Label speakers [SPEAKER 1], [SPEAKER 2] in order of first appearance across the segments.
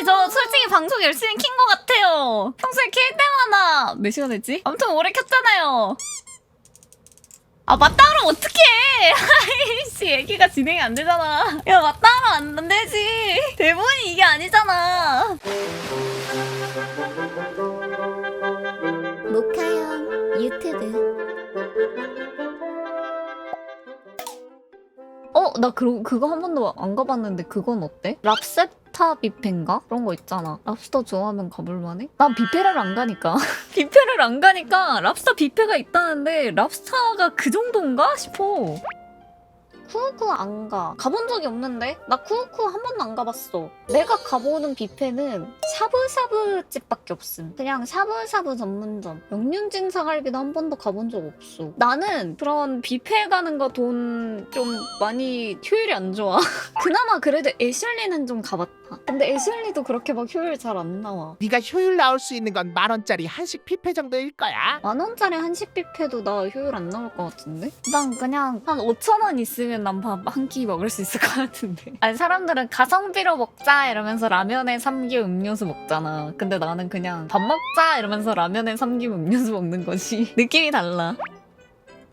[SPEAKER 1] 아니 저 솔직히 방송 열심히 킨 것 같아요. 평소에 킬 때마다 몇 시간 했지? 아무튼 오래 켰잖아요. 아 맞다 그럼 어떡해 아이씨 얘기가 진행이 안 되잖아 야 맞다 그럼 안 되지 대본이 이게 아니잖아
[SPEAKER 2] 모카형 유튜브
[SPEAKER 1] 어? 나 그, 그거 한 번도 안 가봤는데 그건 어때? 랍 스타 뷔페인가? 그런 거 있잖아 랍스터 좋아하면 가볼만해? 난 뷔페를 안 가니까 뷔페를 안 가니까 랍스터 뷔페가 있다는데 랍스타가 그 정도인가 싶어 쿠우쿠 안 가. 가본 적이 없는데? 나 쿠우쿠 한 번도 안 가봤어. 내가 가보는 뷔페는 샤브샤브 집밖에 없음. 그냥 샤브샤브 전문점. 영륜진 사갈비도 한 번도 가본 적 없어. 나는 그런 뷔페 가는 거 돈 좀 많이 효율이 안 좋아. 그나마 그래도 애슐리는 좀 가봤다. 근데 애슐리도 그렇게 막 효율 잘 안 나와.
[SPEAKER 3] 네가 효율 나올 수 있는 건 만 원짜리 한식 뷔페 정도일 거야.
[SPEAKER 1] 만 원짜리 한식 뷔페도 나 효율 안 나올 것 같은데? 난 그냥 한 5천 원 있으면 난 밥 한 끼 먹을 수 있을 것 같은데. 아니 사람들은 가성비로 먹자 이러면서 라면에 삼김 음료수 먹잖아. 근데 나는 그냥 밥 먹자 이러면서 라면에 삼김 음료수 먹는 거지. 느낌이 달라.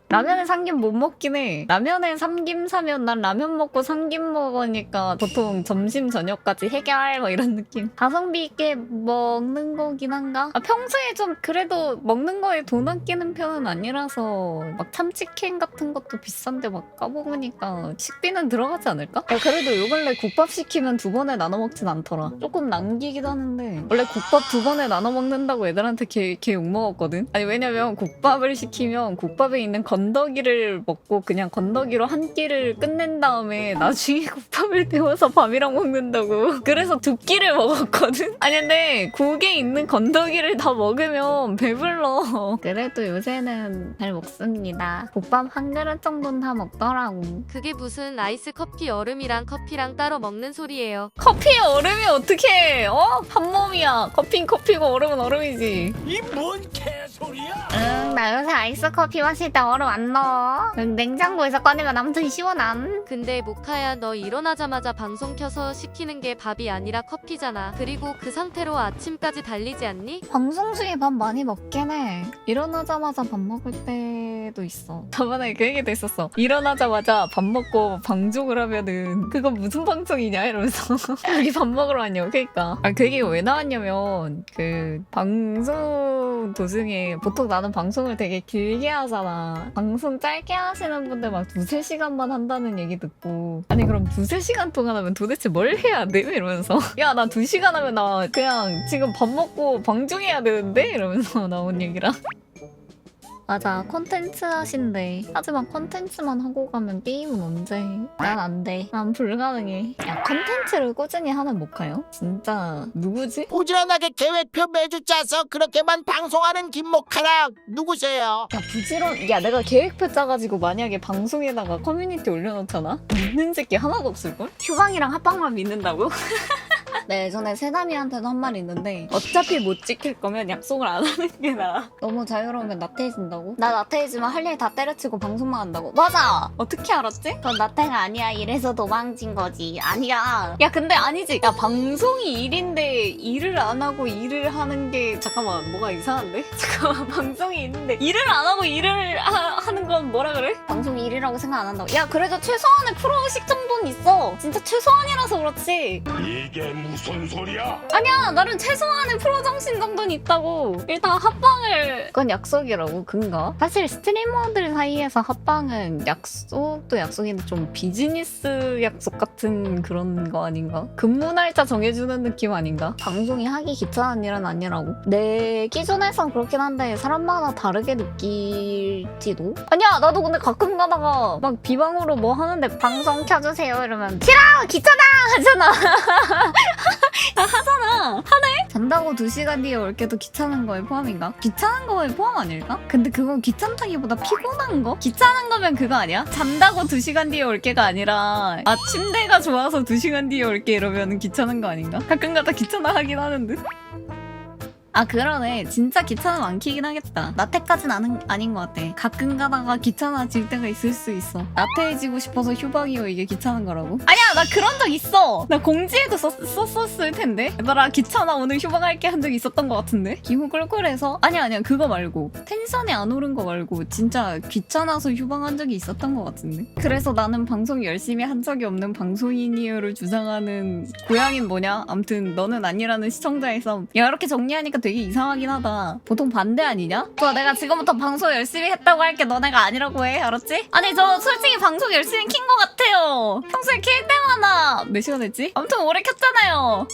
[SPEAKER 1] 라면에 삼김 못 먹긴 해. 라면에 삼김 사면 난 라면 먹고 삼김 먹으니까 보통 점심 저녁까지 해결 뭐 이런 느낌. 가성비 있게 먹는 거긴 한가? 아, 평소에 좀 그래도 먹는 거에 돈 아끼는 편은 아니라서 막 참치캔 같은 것도 비싼데 막 까먹으니까 식비는 들어가지 않을까? 야, 그래도 요 근래 국밥 시키면 두 번에 나눠 먹진 않더라. 조금 남기긴 하는데 원래 국밥 두 번에 나눠 먹는다고 애들한테 개, 개 욕먹었거든? 아니 왜냐면 국밥을 시키면 국밥에 있는 건 더기를 먹고 그냥 건더기로 한 끼를 끝낸 다음에 나중에 국밥을 데워서 밥이랑 먹는다고. 그래서 두 끼를 먹었거든? 아니 근데 국에 있는 건더기를 다 먹으면 배불러. 그래도 요새는 잘 먹습니다. 국밥 한 그릇 정도는 다 먹더라고.
[SPEAKER 4] 그게 무슨 아이스 커피 얼음이랑 커피랑 따로 먹는 소리예요.
[SPEAKER 1] 커피에 얼음이 어떻게 어? 한 몸이야. 커피는 커피고 얼음은 얼음이지.
[SPEAKER 5] 이 뭔 개소리야?
[SPEAKER 2] 응, 나 요새 아이스 커피 마실 때 얼음 안 넣어. 응, 냉장고에서 꺼내면 아무튼 시원함.
[SPEAKER 4] 근데 모카야 너 일어나자마자 방송 켜서 시키는 게 밥이 아니라 커피잖아. 그리고 그 상태로 아침까지 달리지 않니?
[SPEAKER 1] 방송 중에 밥 많이 먹긴 해. 일어나자마자 밥 먹을 때 도 있어. 저번에 그 얘기도 있었어. 일어나자마자 밥 먹고 방종을 하면은 그거 무슨 방송이냐 이러면서 여기 밥 먹으러 왔냐고. 그니까. 아, 그 얘기가 왜 나왔냐면 그 방송 도중에 보통 나는 방송을 되게 길게 하잖아. 방송 짧게 하시는 분들 막 두세 시간만 한다는 얘기 듣고 아니 그럼 두세 시간 동안 하면 도대체 뭘 해야 돼? 이러면서 야 나 두 시간 하면 나 그냥 지금 밥 먹고 방종해야 되는데? 이러면서 나온 얘기라 맞아 콘텐츠 하신대 하지만 콘텐츠만 하고 가면 게임은 언제 난 안돼 난 불가능해 야 콘텐츠를 꾸준히 하는 모카요? 진짜 누구지?
[SPEAKER 3] 부지런하게 계획표 매주 짜서 그렇게만 방송하는 김목하랑 누구세요?
[SPEAKER 1] 야 부지런 야 내가 계획표 짜가지고 만약에 방송에다가 커뮤니티 올려놓잖아 믿는 새끼 하나도 없을걸? 휴방이랑 합방만 믿는다고? 네 예전에 세담이한테도 한말 있는데 어차피 못 지킬 거면 약속을 안 하는 게 나아 너무 자유로우면 나태해진다고? 나 나태해지면 할 일 다 때려치고 방송만 한다고 맞아 어떻게 알았지?
[SPEAKER 2] 그건 나태가 아니야. 이래서 도망친 거지. 아니야.
[SPEAKER 1] 야 근데 아니지 야 방송이 일인데 일을 안 하고 일을 하는 게 잠깐만 뭐가 이상한데? 잠깐만 방송이 있는데 일을 안 하고 일을 하, 하는 건 뭐라 그래?
[SPEAKER 2] 방송이 일이라고 생각 안 한다고.
[SPEAKER 1] 야 그래도 최소한의 프로식 정도는 있어 진짜 최소한이라서 그렇지
[SPEAKER 5] 이게 무슨 소리야?
[SPEAKER 1] 아니야 나는 최소한의 프로 정신 정도는 있다고 일단 합방을 그건 약속이라고 근가? 사실 스트리머들 사이에서 합방은 약속도 약속인데 좀 비즈니스 약속 같은 그런 거 아닌가? 근무 날짜 정해주는 느낌 아닌가? 방송이 하기 귀찮은 일은 아니라고 내 기준에선 그렇긴 한데 사람마다 다르게 느낄지도 아니야 나도 근데 가끔 가다가 막 비방으로 뭐 하는데
[SPEAKER 2] 방송 켜주세요. 이러면
[SPEAKER 1] 아 귀찮아 하잖아 하잖아 하네 잔다고 2시간 뒤에 올 게도 귀찮은 거에 포함인가? 귀찮은 거에 포함 아닐까? 근데 그건 귀찮다기보다 피곤한 거? 귀찮은 거면 그거 아니야? 잔다고 2시간 뒤에 올 게가 아니라 아 침대가 좋아서 2시간 뒤에 올게 이러면 귀찮은 거 아닌가? 가끔가다 귀찮아 하긴 하는 듯 아 그러네. 진짜 귀찮으면 안 키긴 하겠다. 나태까진 아는, 아닌 것 같아. 가끔 가다가 귀찮아질 때가 있을 수 있어. 나태해지고 싶어서 휴방이요. 이게 귀찮은 거라고? 아니야 나 그런 적 있어. 나 공지에도 썼, 썼었을 텐데. 얘들아 귀찮아. 오늘 휴방할게 한 적 있었던 것 같은데? 기분 꿀꿀해서? 아니야 아니야. 그거 말고. 텐션이 안 오른 거 말고 진짜 귀찮아서 휴방한 적이 있었던 것 같은데? 그래서 나는 방송 열심히 한 적이 없는 방송인이요를 주장하는 고양이는 뭐냐? 암튼 너는 아니라는 시청자의 싸움. 야 이렇게 정리하니까 되게 이상하긴 하다. 보통 반대 아니냐? 좋아 내가 지금부터 방송 열심히 했다고 할게. 너네가 아니라고 해. 알았지? 아니 저 솔직히 방송 열심히 킨 것 같아요. 평소에 킬 때마다. 몇 시간 했지? 아무튼 오래 켰잖아요.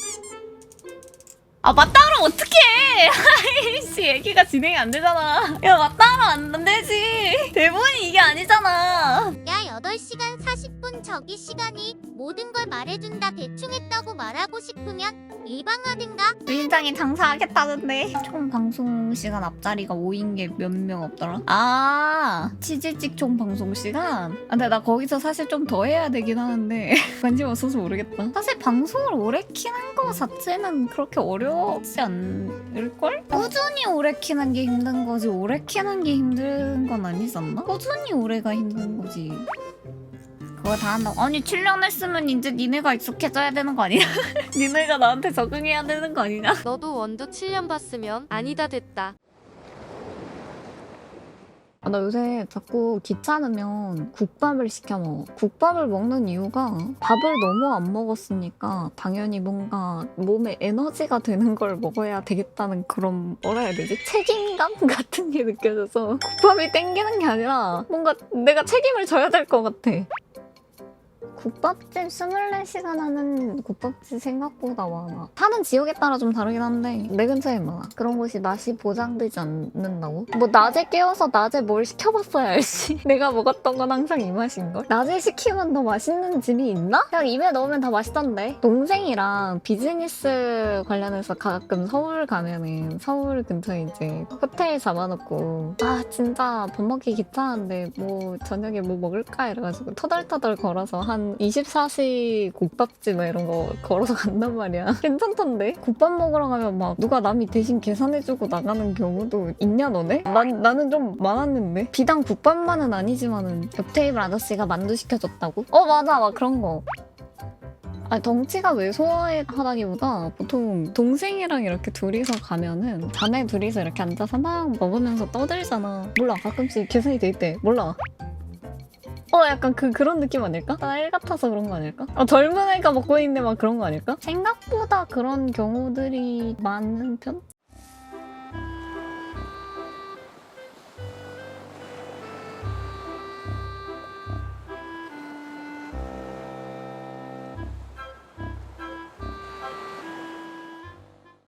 [SPEAKER 1] 아 맞다 그럼 어떡해. 아이씨 얘기가 진행이 안 되잖아. 야 맞다 그러면 안 되지. 대본이 이게 아니잖아.
[SPEAKER 2] 야 8시간 40분 저기 시간이 모든 걸 말해준다 대충 했다고 말하고 싶으면 일방하든가?
[SPEAKER 1] 민장이 장사하겠다는데. 총 방송 시간 앞자리가 5인 게 몇 명 없더라? 아. 치즈찍 총 방송 시간? 아, 근데 나 거기서 사실 좀 더 해야 되긴 하는데. 관심 없어서 모르겠다. 사실 방송을 오래 키는 거 자체는 그렇게 어렵지 않을걸? 꾸준히 오래 키는 게 힘든 거지 오래 키는 게 힘든 건 아니잖아? 꾸준히 오래가 힘든 거지 그거 다 한다고 아니 7년 했으면 이제 니네가 익숙해져야 되는 거 아니야? 니네가 나한테 적응해야 되는 거 아니냐?
[SPEAKER 4] 너도 원두 7년 봤으면 아니다 됐다.
[SPEAKER 1] 아, 나 요새 자꾸 귀찮으면 국밥을 시켜 먹어. 국밥을 먹는 이유가 밥을 너무 안 먹었으니까 당연히 뭔가 몸에 에너지가 되는 걸 먹어야 되겠다는 그런 뭐라 해야 되지? 책임감 같은 게 느껴져서 국밥이 땡기는 게 아니라 뭔가 내가 책임을 져야 될 것 같아. 국밥집 24시간 하는 국밥집 생각보다 많아. 사는 지역에 따라 좀 다르긴 한데 내 근처에 많아. 그런 곳이 맛이 보장되지 않는다고? 뭐 낮에 깨워서 낮에 뭘 시켜봤어야 알지. 내가 먹었던 건 항상 이 맛인걸? 낮에 시키면 더 맛있는 집이 있나? 그냥 입에 넣으면 다 맛있던데. 동생이랑 비즈니스 관련해서 가끔 서울 가면은 서울 근처에 이제 호텔 잡아놓고 아 진짜 밥 먹기 귀찮은데 뭐 저녁에 뭐 먹을까 이래가지고 터덜터덜 걸어서 한 24시 국밥집 막 이런 거 걸어서 간단 말이야. 괜찮던데? 국밥 먹으러 가면 막 누가 남이 대신 계산해주고 나가는 경우도 있냐 너네? 난, 나는 좀 많았는데? 비단 국밥만은 아니지만은 옆 테이블 아저씨가 만두 시켜줬다고? 어 맞아 막 그런 거. 아니 덩치가 왜 소화하다기보다 보통 동생이랑 이렇게 둘이서 가면은 자매 둘이서 이렇게 앉아서 막 먹으면서 떠들잖아 몰라 가끔씩 계산이 돼 있대 몰라 어 약간 그 그런 느낌 아닐까? 나일 같아서 그런 거 아닐까? 어, 젊은 애가 먹고 있는데 막 그런 거 아닐까? 생각보다 그런 경우들이 많은 편?